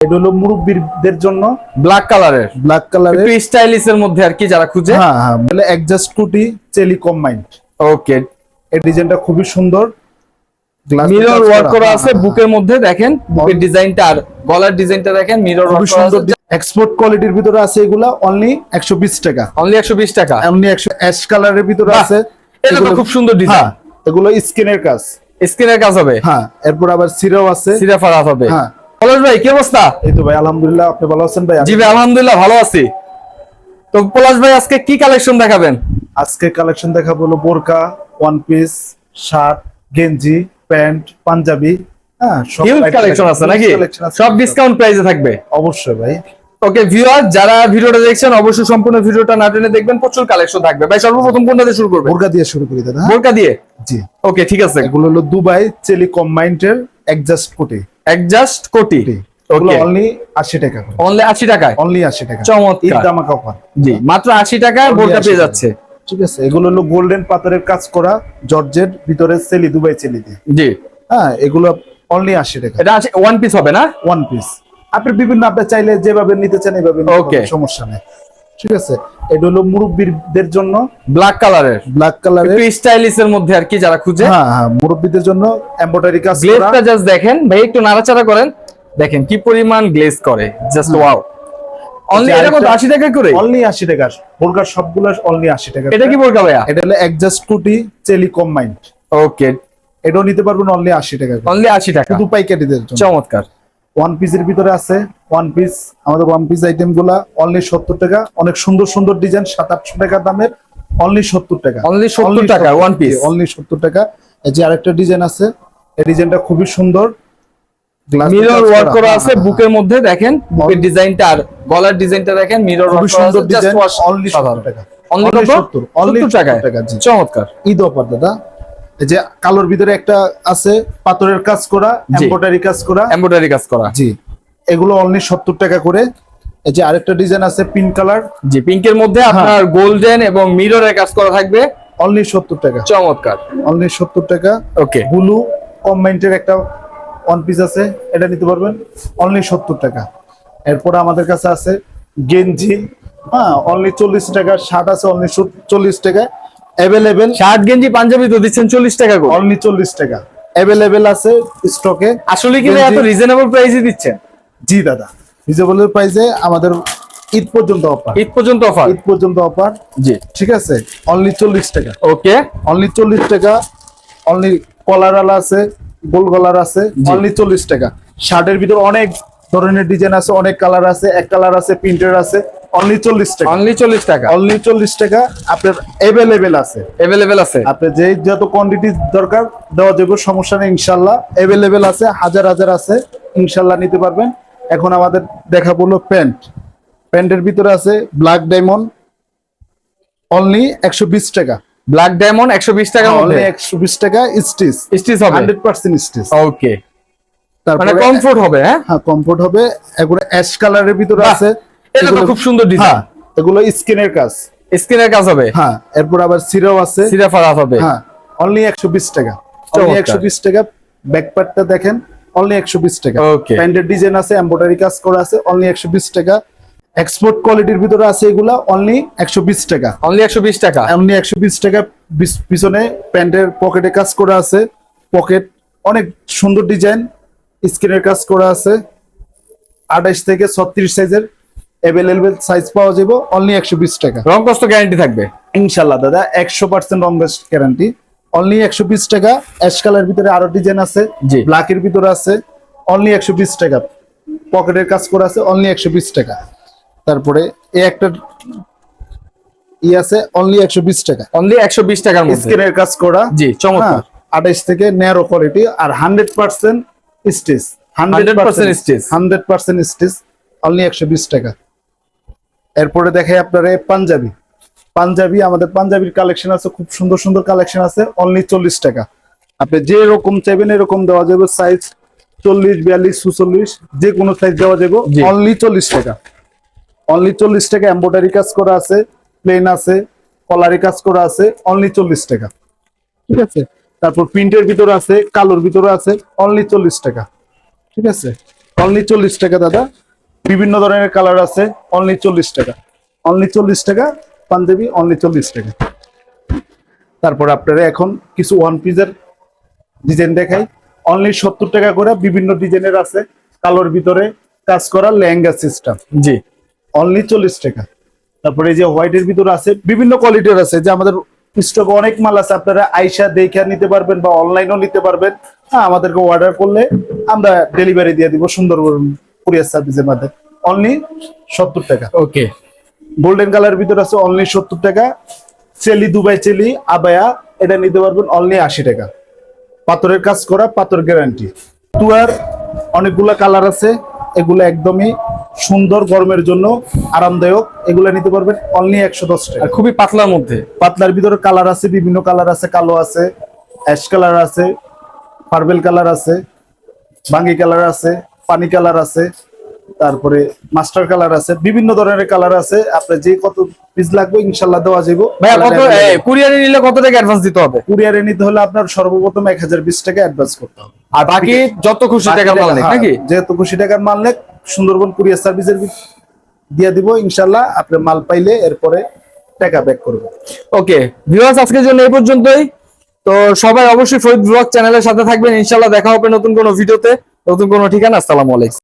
এটা হলো মুরব্বীদের জন্য ব্ল্যাক কালারের ব্ল্যাক কালারের একটু স্টাইলিশ এর মধ্যে আর কি যারা খুঁজে। হ্যাঁ হ্যাঁ। বলে অ্যাডজাস্ট কুটি চেলি কম্বাইন্ড ওকে এই ডিজাইনটা খুবই সুন্দর। মিরর ওয়ার্ক করা। হ্যাঁ, আছে হ্যাঁ, বুকের মধ্যে দেখেন। বুকের ডিজাইনটা আর গলার ডিজাইনটা দেখেন মিরর ওয়ার্ক করা সুন্দর আছে। এক্সপোর্ট কোয়ালিটির ভিতরে আছে এগুলা অনলি একশো বিশ টাকা। অনলি 120 টাকা। এমনি একশো অ্যাশ কালারের ভিতরে আছে। এটা তো খুব সুন্দর ডিজাইন হ্যাঁ এগুলো স্কিনের কাজ। স্ক্রিনের কাজ হবে। হ্যাঁ এরপর আবার সিরাও আছে। সিরা ফারাত হবে। হ্যাঁ পলাশ ভাই কি অবস্থা? এই তো ভাই আলহামদুলিল্লাহ আপনি ভালো আছেন ভাই? জি ভাই আলহামদুলিল্লাহ ভালো আছি। তো পলাশ ভাই আজকে কি কালেকশন দেখাবেন? আজকে কালেকশন দেখা বলো বোরকা ওয়ান পিস শার্ট গেঞ্জি প্যান্ট পাঞ্জাবি হ্যাঁ সব হিউজ কালেকশন আছে নাকি? সব ডিসকাউন্ট প্রাইসে থাকবে। অবশ্যই ভাই। ওকে ভিউয়ার যারা ভিডিওটা দেখছেন অবশ্যই সম্পূর্ণ ভিডিওটা না টেনে দেখবেন প্রচুর কালেকশন থাকবে। ভাই সর্বপ্রথম কোনটা দিয়ে শুরু করবে বোরকা দিয়ে শুরু করি দাদা হ্যাঁ? বোরকা দিয়ে? জি। ওকে ঠিক আছে। এগুলো হলো দুবাই চেলি কম্বাইন্ডের অ্যাডজাস্ট কোটি। অ্যাডজাস্ট কোটি। ওকে অনলি আশি টাকা অনলি 80 টাকায়? অনলি আশি টাকা। চমৎকার। জি মাত্র 80 টাকায় Only বোরকা পেয়ে যাচ্ছে। ঠিক আছে এগুলো হলো গোল্ডেন পাথরের কাজ করা ভিতরে চেলি দুবাই চেলি দিয়ে। জি। হ্যাঁ এগুলো অনলি আশি টাকা। এটা ওয়ান পিস হবে না? ওয়ান পিস আপনি বিভিন্ন আপনি চাইলে যেভাবে নিতে চান Okay. সমস্যা নেই। ঠিক আছে? এটা হলো মুরব্বীদের জন্য ব্ল্যাক কালারের ব্ল্যাক কালারের একটু স্টাইলিশ এর মধ্যে আর কি যারা খুঁজে। হ্যাঁ হ্যাঁ মুরব্বীদের জন্য এমব্রয়ডারি কাজ গ্লেজটা জাস্ট দেখেন। ভাই একটু নাড়াচাড়া করেন। দেখেন কি পরিমাণ গ্লেজ করে। জাস্ট ওয়াও অনলি এটা কত 80 টাকা করে? অনলি আশি টাকা। বোরকার সবগুলো অনলি আশি টাকা এটা কি বোরকা ভাইয়া? এটা হলো অ্যাডজাস্ট কুটি চেলি কম্বাইন্ড ওকে এটাও নিতে পারবেন অনলি আশি টাকা অনলি 80 টাকা। শুধু পাইকারিদের জন্য। চমৎকার। ওয়ান পিসের ভিতরে আছে ওয়ান পিস আমাদের ওয়ান পিস আইটেমগুলা অনলি সত্তর টাকা। অনেক সুন্দর সুন্দর ডিজাইন সাত আটশো টাকা দামের অনলি সত্তর টাকা। অনলি 70 টাকা, ওয়ান piece। অনলি সত্তর টাকা। এই যে আরেকটা ডিজাইন আছে এই ডিজাইনটা খুবই সুন্দর। মিরর ওয়ার্ক করা। আছে বুকের মধ্যে দেখেন বুকের ডিজাইনটা আর গলার ডিজাইনটা দেখেন মিরর ওয়ার্ক করা সুন্দর আছে জাস্ট ডিজাইন অনলি সত্তর টাকা। অনলি Only কত? 70, only 70 টাকা, চমৎকার। ঈদ অফার দাদা। যে কালোর ভিতরে একটা আছে পাথরের কাজ করা এমব্রয়ডারি কাজ করা। এমব্রয়ডারি কাজ করা। জি। এগুলো অনলি সত্তর টাকা করে। এই যে আরেকটা ডিজাইন আছে পিঙ্ক কালার জি পিঙ্কের মধ্যে হ্যাঁ। আপনার গোল্ডেন এবং মিররের কাজ করা থাকবে। অনলি সত্তর টাকা। চমৎকার। অনলি সত্তর টাকা। ওকে ব্লু কম্বাইন্ডের একটা ওয়ান পিস আছে এটা নিতে পারবেন। অনলি সত্তর টাকা। এরপরে আমাদের কাছে আছে গেঞ্জি। হ্যাঁ অনলি চল্লিশ টাকা শার্ট আছে অনলি চল্লিশ টাকা। অ্যাভেলেবেল শার্ট গেঞ্জি পাঞ্জাবি তো দিচ্ছেন চল্লিশ টাকা করে। অনলি চল্লিশ টাকা। অ্যাভেলেবেল আছে স্টকে আসলে কি এত রিজনেবল প্রাইসে দিচ্ছেন? জি দাদা। রিজনেবল প্রাইসে আমাদের ঈদ পর্যন্ত অফার ঈদ পর্যন্ত অফার ঈদ পর্যন্ত অফার জি। ঠিক আছে? অনলি চল্লিশ টাকা। ওকে অনলি চল্লিশ টাকা। অনলি কলার আলা আছে গোল গলার আছে অনলি চল্লিশ টাকা। শার্টের ভিতর অনেক ধরনের ডিজাইন আছে অনেক কালার আছে এক কালার আছে প্রিন্টের আছে। অনলি চল্লিশ টাকা। অনলি চল্লিশ টাকা। অনলি চল্লিশ টাকা আপনার অ্যাভেলেবেল আছে। অ্যাভেলেবেল আছে। আপনার যে যত কোয়ান্টিটি দরকার দেওয়া যাবে সমস্যা নেই ইনশাল্লাহ। অ্যাভেলেবেল আছে হাজার হাজার আছে ইনশাল্লাহ নিতে পারবেন। এখন আমাদের দেখা বলল প্যান্ট। প্যান্টের ভিতরে আছে ব্ল্যাক ডায়মন্ড অনলি একশো বিশ টাকা। ব্ল্যাক ডায়মন্ড একশো বিশ টাকার অনলি মধ্যে একশো বিশ টাকা স্টিচ স্টিচ হবে। হান্ড্রেড পার্সেন্ট স্টিচ ওকে তারপরে কমফোর্ট হবে হ্যাঁ? হ্যাঁ কমফোর্ট হবে। এগুলো অ্যাশ কালারের ভিতরে আছে। এটা তো খুব সুন্দর ডিজাইন হ্যাঁ এগুলো স্কিনের কাজ। স্ক্রিনের কাজ হবে? হ্যাঁ এরপর আবার সিরাও আছে। সিরা ফারাত হবে। হ্যাঁ অনলি একশো বিশ টাকা। অনলি চমৎকার। একশো বিশ টাকা। ব্যাকপ্যাকটা দেখেন অনলি একশো বিশ টাকা। Okay. প্যান্টের ডিজাইন আছে এমব্রয়ডারি কাজ করা আছে অনলি একশো বিশ টাকা। এক্সপোর্ট কোয়ালিটির ভিতরে আছে এগুলা অনলি একশো বিশ টাকা। অনলি একশো বিশ টাকা? এমনি একশো বিশ টাকা পিছনে প্যান্টের পকেটে কাজ করা আছে। পকেট অনেক সুন্দর ডিজাইন স্ক্রিনের কাজ করা আছে। আঠাইশ থেকে ছত্রিশ সাইজের অ্যাভেলেবেল সাইজ পাওয়া যাবে অনলি একশো বিশ টাকা। রং কষ্ট গ্যারান্টি থাকবে? ইনশাল্লাহ দাদা একশো পার্সেন্ট রং কস্ট গ্যারান্টি অনলি একশো বিশ টাকা। অ্যাশ কালার ভিতরে আরও ডিজাইন আছে জি। ব্ল্যাকের ভিতরে আছে অনলি একশো বিশ টাকা। পকেটের কাজ করা আছে অনলি একশো বিশ টাকা। তারপরে এই একটা ই আছে অনলি একশো বিশ টাকা। অনলি একশো বিশ টাকার মধ্যে? স্ক্রিনের কাজ করা। জি চমৎকার। আঠাইশ থেকে ন্যারো কোয়ালিটি আর hundred percent stitch 100% stitch। Hundred percent stitch only একশো বিশ টাকা। এরপরে দেখে আপনার পাঞ্জাবি। পাঞ্জাবি আমাদের পাঞ্জাবির কালেকশন আছে খুব সুন্দর সুন্দর কালেকশন আছে অনলি চল্লিশ টাকা। আপনি যে রকম চাইবেন এরকম দেওয়া যাবে সাইজ চল্লিশ বিয়াল্লিশ সুচল্লিশ যে কোনো সাইজ দেওয়া যাবে অনলি চল্লিশ টাকা। অনলি চল্লিশ টাকা এম্ব্রয়ডারি কাজ করা আছে প্লেন আছে কলারি কাজ করা আছে অনলি চল্লিশ টাকা। ঠিক আছে? তারপর প্রিন্টের ভিতরে আছে কালোর ভিতরে আছে অনলি চল্লিশ টাকা। ঠিক আছে? অনলি চল্লিশ টাকা দাদা। বিভিন্ন ধরনের কালার আছে অনলি চল্লিশ টাকা। অনলি চল্লিশ টাকা পাঞ্জাবি অনলি চল্লিশ টাকা। তারপর আপনারা এখন কিছু ওয়ান পিসের ডিজাইন দেখাই। অনলি সত্তর টাকা করে বিভিন্ন ডিজাইনের আছে কালোর ভিতরে কাজ করা লেহেঙ্গা সিস্টেম জি। অনলি চল্লিশ টাকা। তারপরে এই যে হোয়াইটের ভিতরে আছে বিভিন্ন কোয়ালিটির আছে। যে আমাদের স্টকে অনেক মাল আছে আপনারা আইসা দেখে নিতে পারবেন বা অনলাইনও নিতে পারবেন। হ্যাঁ আমাদেরকে অর্ডার করলে আমরা ডেলিভারি দিয়ে দিব সুন্দর কুরিয়ার সার্ভিসের মাধ্যমে। অনলি সত্তর টাকা। ওকে গোল্ডেন কালার ভিতরে আছে অনলি সত্তর টাকা। চেলি দুবাই চেলি আবায়া এটা নিতে পারবেন অনলি আশি টাকা। পাথরের কাজ করা পাথর গ্যারান্টি তুয়ার অনেকগুলা কালার আছে। এগুলো একদমই সুন্দর গরমের জন্য আরামদায়ক। এগুলো নিতে পারবেন অনলি একশো দশ টাকা। খুবই পাতলার মধ্যে। পাতলার ভিতরে কালার আছে বিভিন্ন কালার আছে কালো আছে অ্যাশ কালার আছে পার্পেল কালার আছে বাঙ্গি কালার আছে। পানি কালার আছে তারপরে মাস্টার কালার আছে বিভিন্ন ধরনের কালার আছে। আপনার যে কত পিস লাগবে ইনশাল্লাহ দেওয়া যাব ভাইয়া কত কুরিয়ারে নিলে কত টাকা অ্যাডভান্স দিতে হবে? কুরিয়ারে নিতে হলে আপনার সর্বপ্রথম এক হাজার বিশ টাকা অ্যাডভান্স করতে হবে। আর বাকি যত খুশি টাকা মাল নেই হ্যাঁ, নাকি? যেহেতু খুশি টাকার মাল নেক সুন্দরবন কুরিয়ার সার্ভিসের দিয়ে দিব ইনশাল্লাহ আপনি মাল পাইলে এরপরে টাকা ব্যাক করবে ওকে ভিউয়ার্স আজকের জন্য এই পর্যন্তই। তো সবাই অবশ্যই ফরিদ ব্লগ চ্যানেলের সাথে থাকবেন। ইনশাল্লাহ দেখা হবে নতুন কোনো ভিডিওতে। নতুন কোনো ঠিকানা? আসসালামু আলাইকুম।